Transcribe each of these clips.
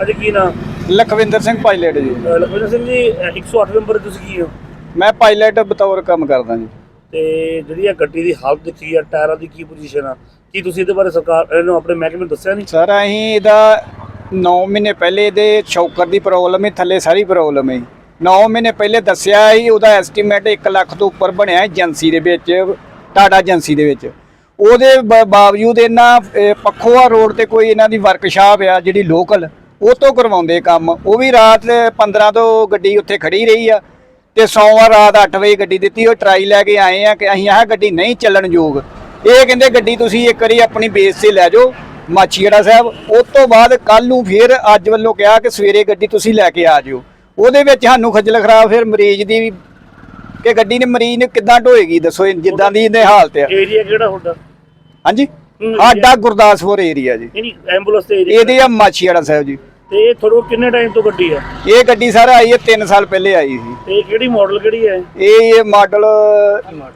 ਅੱਜ ਕੀ ਨਾਮ? ਲਖਵਿੰਦਰ ਸਿੰਘ ਪਾਇਲਟ ਜੀ। ਲਖਵਿੰਦਰ ਸਿੰਘ ਜੀ ਅਹ 108 ਨੰਬਰ ਤੁਸੀਂ ਕੀ ਹੋ? ਮੈਂ ਪਾਇਲਟ ਬਤੌਰ ਕੰਮ ਕਰਦਾ ਜੀ। ਤੇ ਜਿਹੜੀ ਇਹ ਗੱਡੀ ਦੀ ਹਾਲਤ ਦੇਖੀ ਆ ਟਾਇਰਾਂ ਦੀ ਕੀ ਪੋਜੀਸ਼ਨ ਆ? ਕੀ ਤੁਸੀਂ ਇਹਦੇ ਬਾਰੇ ਸਰਕਾਰ ਇਹਨੂੰ ਆਪਣੇ ਮਹਿਕਮੇ ਨੂੰ ਦੱਸਿਆ ਨਹੀਂ? ਸਰ ਅਸੀਂ ਇਹਦਾ 9 ਮਹੀਨੇ ਪਹਿਲੇ ਇਹਦੇ ਸ਼ੌਕਰ ਦੀ ਪ੍ਰੋਬਲਮ ਹੈ ਥੱਲੇ ਸਾਰੀ ਪ੍ਰੋਬਲਮ ਹੈ 9 ਮਹੀਨੇ ਪਹਿਲੇ ਦੱਸਿਆ ਸੀ ਉਹਦਾ ਐਸਟੀਮੇਟ 1 ਲੱਖ ਤੋਂ ਉੱਪਰ ਬਣਿਆ ਏਜੰਸੀ ਦੇ ਵਿੱਚ ਟਾਟਾ ਏਜੰਸੀ ਦੇ ਵਿੱਚ। ਉਹਦੇ ਬਾਵਜੂਦ ਇਹਨਾਂ ਪੱਖੋਆ ਰੋਡ ਤੇ ਕੋਈ ਇਹਨਾਂ ਦੀ ਵਰਕਸ਼ਾਪ ਆ ਜਿਹੜੀ ਲੋਕਲ ਉਹ ਤੋਂ ਕਰਵਾਉਂਦੇ ਕੰਮ। ਉਹ ਵੀ ਰਾਤ 15 ਤੋਂ ਗੱਡੀ ਉੱਥੇ ਖੜੀ ਰਹੀ ਆ ਤੇ ਸੋਮਵਾਰ ਰਾਤ 8 ਵਜੇ ਗੱਡੀ ਦਿੱਤੀ ਉਹ ਟਰਾਈ ਲੈ ਕੇ ਆਏ ਆ ਕਿ ਅਸੀਂ ਆਹ ਗੱਡੀ ਨਹੀਂ ਚੱਲਣ ਯੋਗ। ਇਹ ਕਹਿੰਦੇ ਗੱਡੀ ਤੁਸੀਂ ਇੱਕ ਵਾਰੀ ਆਪਣੀ ਬੇਸ ਤੇ ਲੈ ਜਾਓ ਮਾਛੀੜਾ ਸਾਹਿਬ। ਉਸ ਤੋਂ ਬਾਅਦ ਕੱਲ ਨੂੰ ਫਿਰ ਅੱਜ ਵੱਲੋਂ ਕਿਹਾ ਕਿ ਸਵੇਰੇ ਗੱਡੀ ਤੁਸੀਂ ਲੈ ਕੇ ਆ ਜਿਓ। ਉਹਦੇ ਵਿੱਚ ਸਾਨੂੰ ਖੱਜਲ ਖਰਾਬ ਫਿਰ ਮਰੀਜ਼ ਦੀ ਵੀ ਕਿ ਗੱਡੀ ਨੇ ਮਰੀਜ਼ ਨੇ ਕਿੱਦਾਂ ਢੋਏਗੀ ਦੱਸੋ ਜਿੱਦਾਂ ਦੀ ਇਹਦੇ ਹਾਲਤ ਆ। ਏਰੀਆ ਕਿਹੜਾ ਹੁੰਦਾ ਹਾਂਜੀ? ਸਾਡਾ ਗੁਰਦਾਸਪੁਰ ਏਰੀਆ ਜੀ। ਨਹੀਂ ਐਂਬੂਲੈਂਸ ਤੇ ਏਰੀਆ ਇਹਦੇ ਆ ਮਾਛੀੜਾ ਸਾਹਿਬ ਜੀ। ਤੇ ਇਹ ਕੋਲ ਕਿੰਨੇ ਟਾਈਮ ਤੋਂ ਗੱਡੀ ਆ? ਇਹ ਗੱਡੀ ਸਰ ਆਈ ਹੈ 3 ਸਾਲ ਪਹਿਲੇ ਆਈ ਸੀ। ਤੇ ਇਹ ਕਿਹੜੀ ਮਾਡਲ ਕਿਹੜੀ ਹੈ ਇਹ? ਇਹ ਮਾਡਲ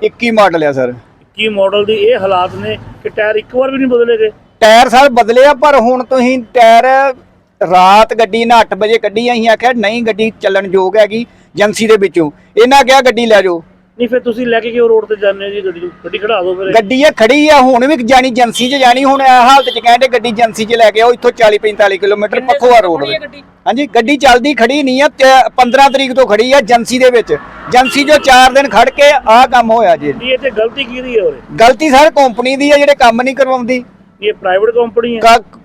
21 ਮਾਡਲ ਆ ਸਰ। ਕੀ ਮਾਡਲ ਦੀ ਇਹ ਹਾਲਾਤ ਨੇ ਕਿ ਟਾਇਰ ਇੱਕ ਵਾਰ ਵੀ ਨਹੀਂ ਬਦਲੇ ਗਏ? ਟਾਇਰ ਸਰ ਬਦਲੇ ਆ ਪਰ ਹੁਣ ਤੁਸੀਂ ਟਾਇਰ ਰਾਤ ਗੱਡੀ ਨਾ 8 ਵਜੇ ਕੱਢੀ ਅਸੀਂ ਆਖਿਆ ਨਹੀਂ ਗੱਡੀ ਚੱਲਣ ਯੋਗ ਹੈਗੀ ਏਜੰਸੀ ਦੇ ਵਿੱਚੋਂ। ਇਹਨਾਂ ਕਿਹਾ ਗੱਡੀ ਲੈ ਜਾਓ। ਨਹੀਂ ਫਿਰ ਤੁਸੀਂ ਲੈ ਕੇ ਕਿਉਂ ਰੋਡ ਤੇ ਜਾਂਦੇ ਹੋ ਜੀ ਗੱਡੀ ਨੂੰ? ਗੱਡੀ ਖੜਾ ਦਿਓ ਫਿਰ। ਗੱਡੀ ਇਹ ਖੜੀ ਆ ਹੁਣ ਵੀ ਜਾਣੀ ਏਜੰਸੀ 'ਚ ਜਾਣੀ ਹੁਣ ਇਹ ਹਾਲਤ 'ਚ ਕਹਿੰਦੇ ਗੱਡੀ ਏਜੰਸੀ 'ਚ ਲੈ ਕੇ ਆਓ ਇੱਥੋਂ 40 45 ਕਿਲੋਮੀਟਰ ਪੱਖੋਆ ਰੋਡ ਤੇ। ਹਾਂਜੀ ਗੱਡੀ ਚੱਲਦੀ ਖੜੀ ਨਹੀਂ ਆ ਤੇ 15 ਤਰੀਕ ਤੋਂ ਖੜੀ ਆ ਏਜੰਸੀ ਦੇ ਵਿੱਚ। ਏਜੰਸੀ ਜੋ 4 ਦਿਨ ਖੜ ਕੇ ਆਹ ਕੰਮ ਹੋਇਆ ਜੀ। ਇਹ ਤੇ ਗਲਤੀ ਕਿਹਦੀ ਹੈ ਉਰੇ? ਗਲਤੀ ਸਰ ਕੰਪਨੀ ਦੀ ਆ ਜਿਹੜੇ ਕੰਮ ਨਹੀਂ ਕਰਵਾਉਂਦੀ। ਇਹ ਪ੍ਰਾਈਵੇਟ ਕੰਪਨੀ ਹੈ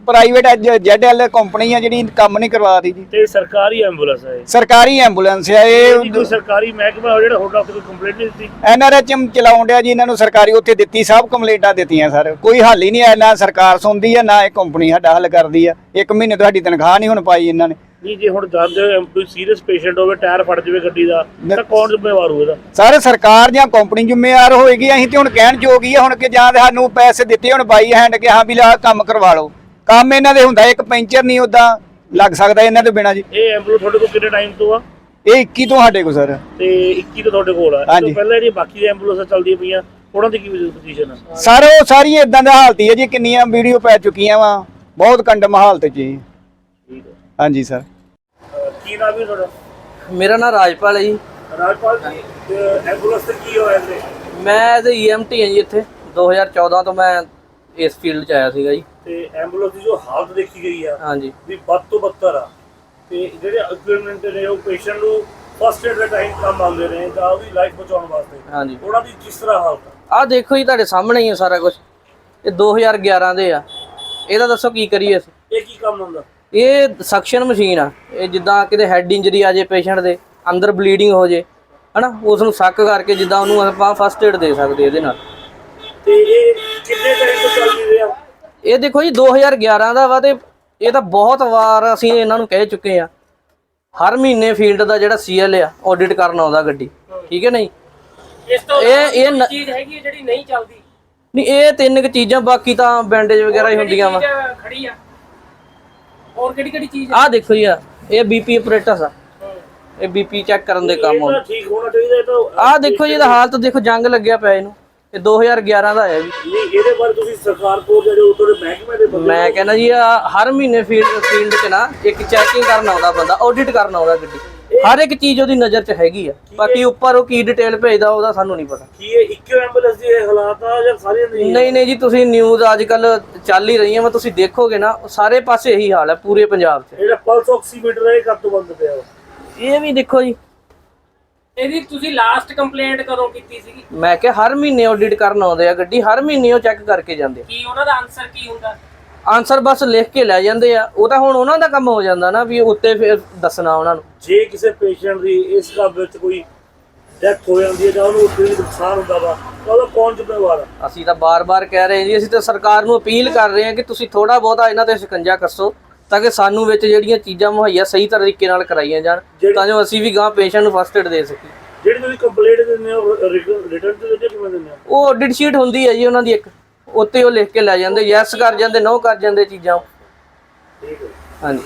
ਪ੍ਰਾਈਵੇਟ ਜੈਡਐਲ ਕੰਪਨੀ ਆ ਜਿਹੜੀ ਕੰਮ ਨਹੀਂ ਕਰਵਾ ਰਹੀ ਜੀ। ਤੇ ਸਰਕਾਰੀ ਐਂਬੂਲੈਂਸ ਹੈ ਇਹ। ਸਰਕਾਰੀ ਐਂਬੂਲੈਂਸ ਆ ਇਹਦੀ ਇਹ ਕੋਈ ਸਰਕਾਰੀ ਮਹਿਕਮਾ ਜਿਹੜਾ ਤੁਹਾਡਾ ਕੋਈ ਕੰਪਲੇਂਟ ਨਹੀਂ ਦਿੱਤੀ? ਐਨਆਰਐਚਐਮ ਚਲਾਉਣ ਡਿਆ ਜੀ ਇਹਨਾਂ ਨੂੰ ਸਰਕਾਰੀ ਉੱਥੇ ਦਿੱਤੀ ਸਭ ਕੰਪਲੇਂਟਾਂ ਦਿੱਤੀਆਂ ਸਰ। ਕੋਈ ਹੱਲ ਹੀ ਨਹੀਂ ਆਇਆ ਨਾ ਸਰਕਾਰ ਸੁਣਦੀ ਆ ਨਾ ਇਹ ਕੰਪਨੀ ਸਾਡਾ ਹੱਲ ਕਰਦੀ ਆ। ਇੱਕ ਮਹੀਨੇ ਤੋਂ ਸਾਡੀ ਤਨਖਾਹ ਨਹੀਂ ਹੁਣ ਪਾਈ ਇਹਨਾਂ ਨੇ। ਨਹੀਂ ਜੇ ਹੁਣ ਹੋ ਕੋਈ ਸੀਰੀਅਸ ਪੇਸ਼ੈਂਟ ਹੋਵੇ ਟਾਇਰ ਫਟ ਜਾਵੇ ਗੱਡੀ ਦਾ ਤਾਂ ਕੌਣ ਜ਼ਿੰਮੇਵਾਰ ਹੋਵੇਗਾ ਸਾਰੇ ਸਰਕਾਰ ਜਾਂ ਕੰਪਨੀ ਜ਼ਿੰਮੇਵਾਰ ਹੋਏਗੀ ਅਸੀਂ ਤੇ ਹੁਣ ਕਹਿਣ ਹੀ ਆ ਹੁਣ ਕਿ ਜਾਂ ਤੇ ਸਾਨੂੰ ਪੈਸੇ ਦਿੱਤੇ ਹੁਣ ਬਾਈ ਹੈਂਡ ਕਿ ਹਾਂ ਵੀ ਲਾ ਕੰਮ ਕਰਵਾ ਲਓ। ਕੰਮ ਇਹਨਾਂ ਦੇ ਹੁੰਦਾ ਇੱਕ ਪੈਂਚਰ ਨਹੀਂ ਉਦਾਂ ਲੱਗ ਸਕਦਾ ਇਹਨਾਂ ਤੋਂ ਬਿਨਾ ਜੀ। ਇਹ ਐਂਬੂਲੈਂਸ ਤੁਹਾਡੇ ਕੋਲ ਕਿੰਨੇ ਟਾਈਮ ਤੋਂ ਆ? ਇਹ 21 ਤੋਂ ਸਾਡੇ ਕੋ ਸਰ। ਤੇ 21 ਤੋਂ ਤੁਹਾਡੇ ਕੋਲ ਆ। ਹਾਂਜੀ। ਤੋਂ ਪਹਿਲਾਂ ਜਿਹੜੀ ਬਾਕੀ ਐਂਬੂਲੈਂਸਾਂ ਚੱਲਦੀਆਂ ਪਈਆਂ ਉਹਨਾਂ ਦੀ ਕੀ ਪੋਜੀਸ਼ਨ ਆ? ਸਾਰੇ ਉਹ ਸਾਰੀਆਂ ਇਦਾਂ ਦਾ ਹਾਲਤ ਹੀ ਹੈ ਜੀ ਕਿੰਨੀਆਂ ਵੀਡੀਓ ਪੈ ਚੁੱਕੀਆਂ ਵਾ। ਬਹੁਤ ਕੰਡਮ ਹਾਲਤ ਜੀ। ਠੀਕ ਹੈ ਹਾਂਜੀ ਸਰ। ਅਹ ਕੀ ਨਾਮ ਹੈ ਤੁਹਾਡਾ? ਮੇਰਾ ਨਾਮ ਰਾਜਪਾਲ ਹੈ ਜੀ। ਰਾਜਪਾਲ ਜੀ ਐਂਬੂਲੈਂਸ ਤੇ ਕੀ ਹੋਇਆ ਇਹਦੇ ਮੈਂ ਐਜ਼ ਈਐਮਟੀ ਹਾਂ ਜੀ ਇੱਥੇ। 2014 ਤੋਂ ਮੈਂ ਇਸ ਫੀਲਡ 'ਚ ਆਇਆ ਸੀਗਾ ਜੀ। ਤੇ ਐਂਬੂਲੈਂਸ ਦੀ ਜੋ ਹਾਲਤ ਦੇਖੀ ਗਈ ਆ ਹਾਂਜੀ। ਵੀ ਵੱਧ ਤੋਂ ਬੱਤਰ ਆ। ਤੇ ਜਿਹੜੇ ਇਕਵਿਪਮੈਂਟ ਨੇ ਉਹ ਪੇਸ਼ੈਂਟ ਨੂੰ ਫਸਟ ਏਡ ਦੇ ਟਾਈਮ ਕੰਮ ਆਉਂਦੇ ਨੇ ਜਾਂ ਉਹਦੀ ਲਾਈਫ ਬਚਾਉਣ ਵਾਸਤੇ। ਹਾਂਜੀ। ਉਹਨਾਂ ਦੀ ਕਿਸ ਤਰ੍ਹਾਂ ਹਾਲਤ ਆ? ਦੇਖੋ ਜੀ ਤੁਹਾਡੇ ਸਾਹਮਣੇ ਹੀ ਹੈ ਸਾਰਾ ਕੁਝ ਇਹ 2011 ਦੇ ਆ। ਇਹਦਾ ਦੱਸੋ ਕੀ ਕਰੀਏ ਅਸੀਂ? ਇਹ ਕੀ ਕੰਮ ਹੁੰਦਾ? ਇਹ ਸਕਸ਼ਨ ਮਸ਼ੀਨ ਆ। ਇਹ ਜਿੱਦਾਂ ਕਿਤੇ ਹੈਡ ਇੰਜਰੀ ਆ ਜੇ ਪੇਸ਼ੈਂਟ ਦੇ ਅੰਦਰ ਬਲੀਡਿੰਗ ਹੋ ਜੇ ਹਨਾ? ਉਸ ਨੂੰ ਸੱਕ ਕਰਕੇ ਜਿੱਦਾਂ ਉਹਨੂੰ ਆਪਾਂ ਫਸਟ ਏਡ ਦੇ ਸਕਦੇ ਇਹਦੇ ਨਾਲ। ਤੇ ਇਹ ਕਿੰਨੇ ਟਾਈਮ ਤੋਂ ਚੱਲ ਰਿਹਾ ਇਹ ਦੇਖੋ ਜੀ 2011 ਦਾ ਵਾ ਤੇ ਇਹ ਤਾਂ ਬਹੁਤ ਵਾਰ ਅਸੀਂ ਇਹਨਾਂ ਨੂੰ ਕਹਿ ਚੁੱਕੇ ਆ। ਹਰ ਮਹੀਨੇ ਫੀਲਡ ਦਾ ਜਿਹੜਾ ਸੀਐਲ ਆ ਆਡਿਟ ਕਰਨ ਆਉਂਦਾ ਗੱਡੀ। ਠੀਕ ਹੈ ਨਹੀਂ? ਇਸ ਤੋਂ ਇਹ ਇਹ ਚੀਜ਼ ਹੈਗੀ ਜਿਹੜੀ ਨਹੀਂ ਚੱਲਦੀ? ਨਹੀਂ ਇਹ ਤਿੰਨ ਕੁ ਚੀਜ਼ਾਂ ਬਾਕੀ ਤਾਂ ਬੈਂਡੇਜ ਵਗੈਰਾ ਹੀ ਹੁੰਦੀਆਂ ਵਾ। ਖੜੀ ਆ? ਹੋਰ ਕਿਹੜੀ ਕਿਹੜੀ ਚੀਜ਼ ਆਹ ਦੇਖੋ ਜੀ ਆ ਇਹ ਬੀਪੀ ਆਪਰੇਟਰਸ ਆ। ਇਹ ਬੀਪੀ ਚੈੱਕ ਕਰਨ ਦੇ ਕੰਮ ਆਉਂਦਾ। ਠੀਕ ਹੋਣਾ ਚਾਹੀਦਾ ਇਹ ਤਾਂ ਆਹ ਦੇਖੋ ਜੀ ਇਹਦਾ ਹਾਲਤ ਦੇਖੋ ਜੰਗ ਲੱਗਿਆ ਪਿਆ ਇਹਨੂੰ। ਇਹ 2011 ਦਾ ਹੈ ਜੀ। ਨਹੀਂ ਇਹਦੇ ਬਾਰੇ ਤੁਸੀਂ ਸਰਕਾਰ ਕੋਲ ਜਿਹੜੇ ਉਤੋਂ ਦੇ ਮਹਿਕਮੇ ਦੇ ਬੰਦੇ ਮੈਂ ਕਹਿੰਦਾ ਜੀ ਆ ਹਰ ਮਹੀਨੇ ਫੀਲਡ ਫੀਲਡ 'ਚ ਨਾ ਇੱਕ ਚੈਕਿੰਗ ਕਰਨ ਆਉਂਦਾ ਬੰਦਾ ਆਡਿਟ ਕਰਨ ਆਉਂਦਾ ਗੱਡੀ। ਹਰ ਇੱਕ ਚੀਜ਼ ਉਹਦੀ ਨਜ਼ਰ 'ਚ ਹੈਗੀ ਆ। ਬਾਕੀ ਉੱਪਰ ਉਹ ਕੀ ਡਿਟੇਲ ਭੇਜਦਾ ਉਹਦਾ ਸਾਨੂੰ ਨਹੀਂ ਪਤਾ। ਕੀ ਇਹ ਇੱਕੋ ਐਂਬੂਲੈਂਸ ਦੀ ਇਹ ਹਾਲਾਤ ਆ ਜਾਂ ਸਾਰੀਆਂ ਦੀ? ਨਹੀਂ ਨਹੀਂ ਜੀ ਤੁਸੀਂ ਨਿਊਜ਼ ਅੱਜ ਕੱਲ ਚੱਲ ਹੀ ਰਹੀਆਂ ਵਾ ਤੁਸੀਂ ਦੇਖੋਗੇ ਨਾ ਸਾਰੇ ਪਾਸੇ ਇਹੀ ਹਾਲ ਹੈ ਪੂਰੇ ਪੰਜਾਬ 'ਚ। ਜਿਹੜਾ ਪਲਸ ਆਕਸੀਮੀਟਰ ਇਹ ਕਦ ਤੋਂ ਬੰਦ ਪਿਆ? ਇਹ ਵੀ ਦੇਖੋ ਜੀ ਇਹਦੀ ਤੁਸੀਂ ਲਾਸਟ ਕੰਪਲੇਂਟ ਕਦੋਂ ਕੀਤੀ ਸੀਗੀ? ਮੈਂ ਕਿਹਾ ਹਰ ਮਹੀਨੇ ਆਡਿਟ ਕਰਨ ਆਉਂਦੇ ਆ ਗੱਡੀ ਹਰ ਮਹੀਨੇ ਉਹ ਚੈੱਕ ਕਰਕੇ ਜਾਂਦੇ ਕੀ ਉਹਨਾਂ ਦਾ ਆਨਸਰ ਕੀ ਹੁੰਦਾ? ਆਨਸਰ ਬਸ ਲਿਖ ਕੇ ਲੈ ਜਾਂਦੇ ਆ। ਉਹ ਤਾਂ ਹੁਣ ਉਹਨਾਂ ਦਾ ਕੰਮ ਹੋ ਜਾਂਦਾ ਨਾ ਵੀ ਉੱਤੇ ਫਿਰ ਦੱਸਣਾ ਉਹਨਾਂ ਨੂੰ। ਜੇ ਕਿਸੇ ਪੇਸ਼ੈਂਟ ਦੀ ਇਸ ਕੰਮ ਵਿੱਚ ਕੋਈ ਡੈਥ ਹੋ ਜਾਂਦੀ ਹੈ ਜਾਂ ਉਹਨੂੰ ਕੋਈ ਨੁਕਸਾਨ ਹੁੰਦਾ ਵਾ ਤਾਂ ਉਹਦਾ ਕੌਣ ਜ਼ਿੰਮੇਵਾਰ ਆ? ਅਸੀਂ ਤਾਂ ਬਾਰ-ਬਾਰ ਕਹਿ ਰਹੇ ਹਾਂ ਜੀ ਅਸੀਂ ਤਾਂ ਸਰਕਾਰ ਨੂੰ ਅਪੀਲ ਕਰ ਰਹੇ ਹਾਂ ਕਿ ਤੁਸੀਂ ਥੋੜਾ ਬਹੁਤਾ ਇਹਨਾਂ ਤੇ ਸ਼ਿਕੰਜਾ ਕੱਸੋ। ਤਾਂ ਕਿ ਸਾਨੂੰ ਵਿੱਚ ਜਿਹੜੀਆਂ ਚੀਜ਼ਾਂ ਮੁਹੱਈਆ ਸਹੀ ਤਰੀਕੇ ਨਾਲ ਕਰਾਈਆਂ ਜਾਣ ਤਾਂ ਜੋ ਅਸੀਂ ਵੀ ਗਾਂ ਪੇਸ਼ੈਂਟ ਨੂੰ ਫਸਟ ਏਡ ਦੇ ਸਕੀਏ। ਜਿਹੜੀ ਤੁਸੀਂ ਕੰਪਲੇਂਟ ਦਿੰਦੇ ਹੋ ਰਿਟਰਨ ਤੇ ਦਿੰਦੇ ਕਿਵੇਂ ਦਿੰਦੇ ਹੋ? ਉਹ ਆਡਿਟ ਸ਼ੀਟ ਹੁੰਦੀ ਹੈ ਜੀ ਉਹਨਾਂ ਦੀ ਇੱਕ ਉੱਤੇ ਉਹ ਲਿਖ ਕੇ ਲੈ ਜਾਂਦੇ ਯੈਸ ਕਰ ਜਾਂਦੇ ਨੋ ਕਰ ਜਾਂਦੇ ਚੀਜ਼ਾਂ। ਠੀਕ ਹੈ। ਹਾਂਜੀ।